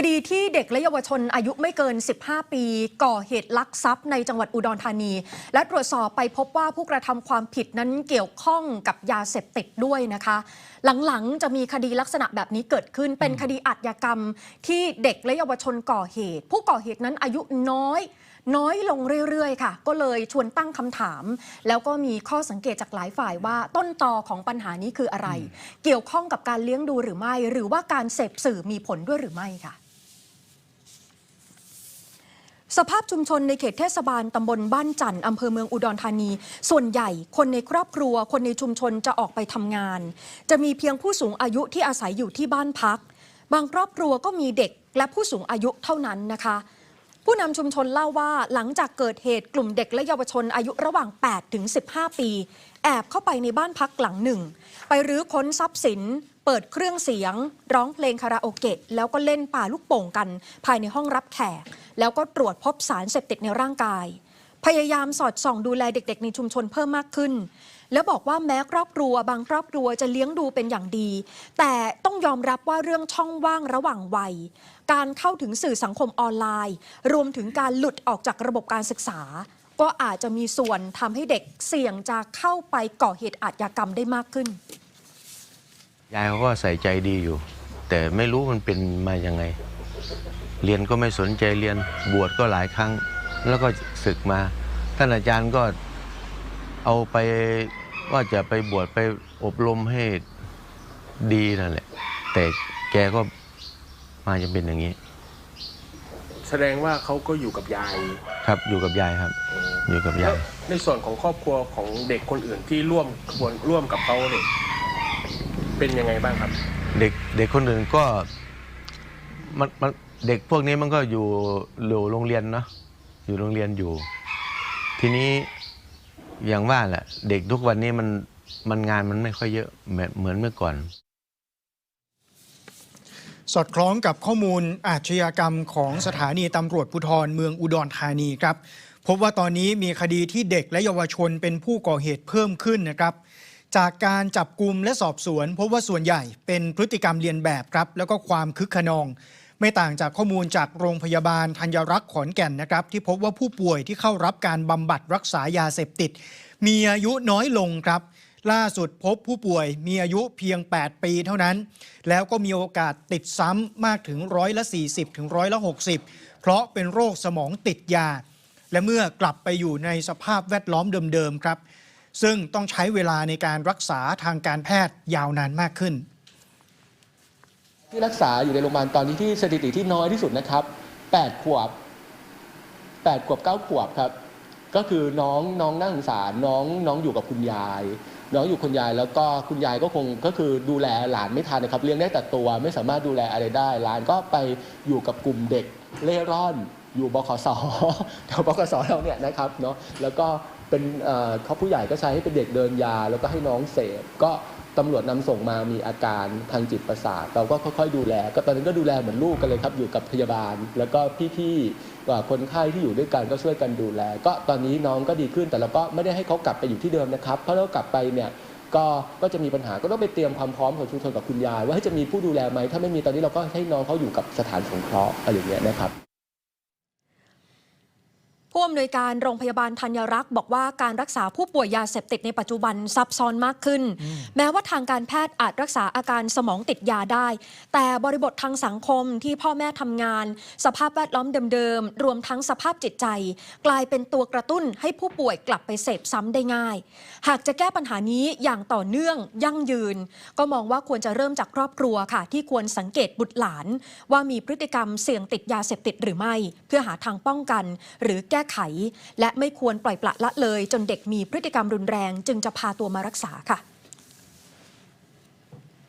คดีที่เด็กและเยาวชนอายุไม่เกิน 15 ปี ก่อเหตุลักทรัพย์ในจังหวัดอุดรธานี และตรวจสอบไปพบว่าผู้กระทำความผิดนั้นเกี่ยวข้องกับยาเสพติดด้วยนะคะ หลังๆ จะมีคดีลักษณะแบบนี้เกิดขึ้น เป็นคดีอาชญากรรมที่เด็กและเยาวชนก่อเหตุ ผู้ก่อเหตุนั้นอายุน้อย น้อยลงเรื่อยๆ ค่ะ ก็เลยชวนตั้งคำถาม แล้วก็มีข้อสังเกตจากหลายฝ่ายว่าต้นตอของปัญหานี้คืออะไร เกี่ยวข้องกับการเลี้ยงดูหรือไม่ หรือว่าการเสพสื่อมีผลด้วยหรือไม่ค่ะ สภาพชุมชนในเขตเทศบาลตำบลบ้านจันทร์อำเภอเมืองอุดรธานี ส่วนใหญ่คนในครอบครัว คนในชุมชนจะออกไปทำงาน จะมีเพียงผู้สูงอายุที่อาศัยอยู่ที่บ้านพัก บางครอบครัวก็มีเด็กและผู้สูงอายุเท่านั้นนะคะ ผู้นำชุมชนเล่าว่าหลังจากเกิดเหตุกลุ่มเด็กและเยาวชนอายุระหว่าง 8 ถึง 15 ปี แอบเข้าไปในบ้านพักหลังหนึ่ง ไปรื้อค้นทรัพย์สิน เปิดเครื่องเสียง ร้องเพลงคาราโอเกะแล้วก็เล่นป่าลูกโป่งกัน ภายในห้องรับแขก แล้วก็ตรวจพบสารเสพติดในร่างกาย พยายามสอดส่องดูแลเด็ก ๆ ในชุมชนเพิ่มมากขึ้น แล้วบอกว่าแม้ครอบครัว บางครอบครัวจะเลี้ยงดูเป็นอย่างดี แต่ต้องยอมรับว่าเรื่องช่องว่างระหว่างวัย การเข้าถึงสื่อสังคมออนไลน์ รวมถึงการหลุดออกจากระบบการศึกษา ก็อาจจะมีส่วนทำให้เด็กเสี่ยงจะเข้าไปก่อเหตุอาชญากรรมได้มากขึ้น ยายเขาก็ใส่ใจดีอยู่ แต่ไม่รู้มันเป็นมายังไง เรียนก็ไม่สนใจเรียนบวชก็หลายครั้ง แล้วก็ศึกมา ท่านอาจารย์ก็เอาไปว่าจะไปบวชไปอบรมให้ดีนั่นแหละ แต่แกก็มาจะเป็นอย่างนี้ แสดงว่าเขาก็อยู่กับยายครับอยู่กับยายครับ อยู่กับแล้ยาวยในส่วนของครอบครัวของเด็กคนอื่นที่ร่วมขบวนร่วมกับเขาเนี่ย เป็นยังไงบ้างครับ เด็กเด็กคนอื่นก็มันมันเด็กพวกนี้มันก็อยู่อยู่โรงเรียนเนาะอยู่โรงเรียนอยู่ ทีนี้อย่างว่าแหละ เด็กทุกวันนี้มันมันงานมันไม่ค่อยเยอะเหมือนเหมือนเมื่อก่อน สอดคล้องกับข้อมูลอาชญากรรมของสถานีตำรวจภูธรเมืองอุดรธานีครับ พบว่าตอนนี้มีคดีที่เด็กและเยาวชนเป็นผู้ก่อเหตุเพิ่มขึ้นนะครับ จากการจับกลุ่มและสอบสวนพบว่าส่วนใหญ่เป็นพฤติกรรมเลียนแบบครับ แล้วก็ความคึกขนอง ไม่ต่างจากข้อมูลจากโรงพยาบาลธัญรักษ์ขอนแก่นนะครับ ที่พบว่าผู้ป่วยที่เข้ารับการบำบัดรักษายาเสพติด มีอายุน้อยลงครับ ล่าสุดพบผู้ป่วยมีอายุเพียง 8 ปีเท่านั้น แล้วก็มีโอกาสติดซ้ำมากถึงร้อยละ 40 ถึงร้อยละ60 เพราะเป็นโรคสมองติดยา และเมื่อกลับไปอยู่ในสภาพแวดล้อมเดิมๆครับ ซึ่งต้องใช้เวลาในการรักษาทางการแพทย์ยาวนานมากขึ้น ที่รักษาอยู่ในโรงพยาบาลตอนนี้ที่สถิติที่น้อยที่สุดนะครับ 8 ขวบ 8 ขวบ 9 ขวบครับ ก็คือน้องน้องน่าสงสารน้องน้องอยู่กับคุณยาย น้องอยู่คุณยายแล้วก็คุณยายก็คงก็คือดูแลหลานไม่ทันนะครับเลี้ยงได้แต่ตัวไม่สามารถดูแลอะไรได้หลานก็ไปอยู่กับกลุ่มเด็กเล่ร่อนอยู่บขสแถวบขสเราเนี่ยนะครับเนาะแล้วก็ เป็นเขาผู้ใหญ่ก็ใช้ให้เป็นเด็กเดินยา แล้วก็ให้น้องเสพก็ตำรวจนำส่งมามีอาการทางจิตประสาทเราก็ค่อยๆดูแล ก็ตอนนั้นก็ดูแลเหมือนลูกกันเลยครับอยู่กับพยาบาล แล้วก็พี่ๆคนไข้ที่อยู่ด้วยกันก็ช่วยกันดูแล ก็ตอนนี้น้องก็ดีขึ้นแต่เราก็ไม่ได้ให้เขากลับไปอยู่ที่เดิมนะครับเพราะถ้ากลับไปเนี่ยก็ก็จะมีปัญหาก็ต้องไปเตรียมความพร้อมของชุมชนกับคุณยายว่าจะมีผู้ดูแลไหมถ้าไม่มีตอนนี้เราก็ให้น้องเขาอยู่กับสถานสงเคราะห์อะไรอย่างเงี้ยนะครับ ผู้อำนวยการโรงพยาบาลธัญรักษ์บอกว่าการรักษาผู้ป่วยยาเสพติดในปัจจุบันซับซ้อนมากขึ้น แม้ว่าทางการแพทย์อาจรักษาอาการสมองติดยาได้ แต่บริบททางสังคมที่พ่อแม่ทำงาน สภาพแวดล้อมเดิมๆ รวมทั้งสภาพจิตใจ กลายเป็นตัวกระตุ้นให้ผู้ป่วยกลับไปเสพซ้ำได้ง่าย หากจะแก้ปัญหานี้อย่างต่อเนื่องยั่งยืน ก็มองว่าควรจะเริ่มจากครอบครัวค่ะ ที่ควรสังเกตบุตรหลาน ว่ามีพฤติกรรมเสี่ยงติดยาเสพติดหรือไม่ เพื่อหาทางป้องกัน หรือแก้ไข และไม่ควรปล่อยปละละเลย จนเด็กมีพฤติกรรมรุนแรง จึงจะพาตัวมารักษาค่ะ